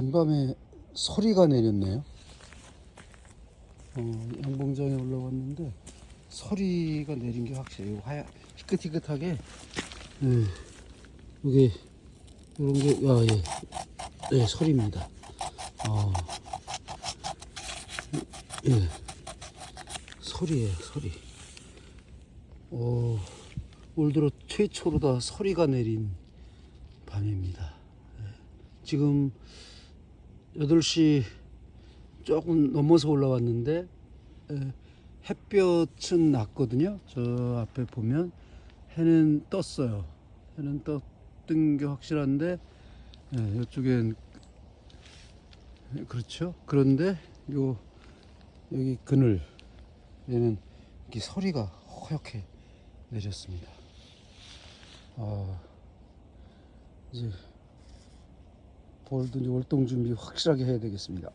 간밤에 서리가 내렸네요. 어, 양봉장에 올라왔는데 서리가 내린 게 확실해요. 하얗, 희끗희끗하게. 네, 이게 이런 게, 야, 예, 네, 서리입니다. 어, 예, 서리예요, 서리. 어, 올 들어 최초로 다 서리가 내린 밤입니다. 예. 지금 8시 조금 넘어서 올라왔는데 에, 햇볕은 났거든요. 저 앞에 보면 해는 떴어요. 해는 떴던 게 확실한데 예, 이쪽엔 예, 그렇죠. 그런데 요 여기 그늘 얘는 이렇게 서리가 허옇게 내렸습니다. 아 이제 이제 월동 준비 확실하게 해야 되겠습니다.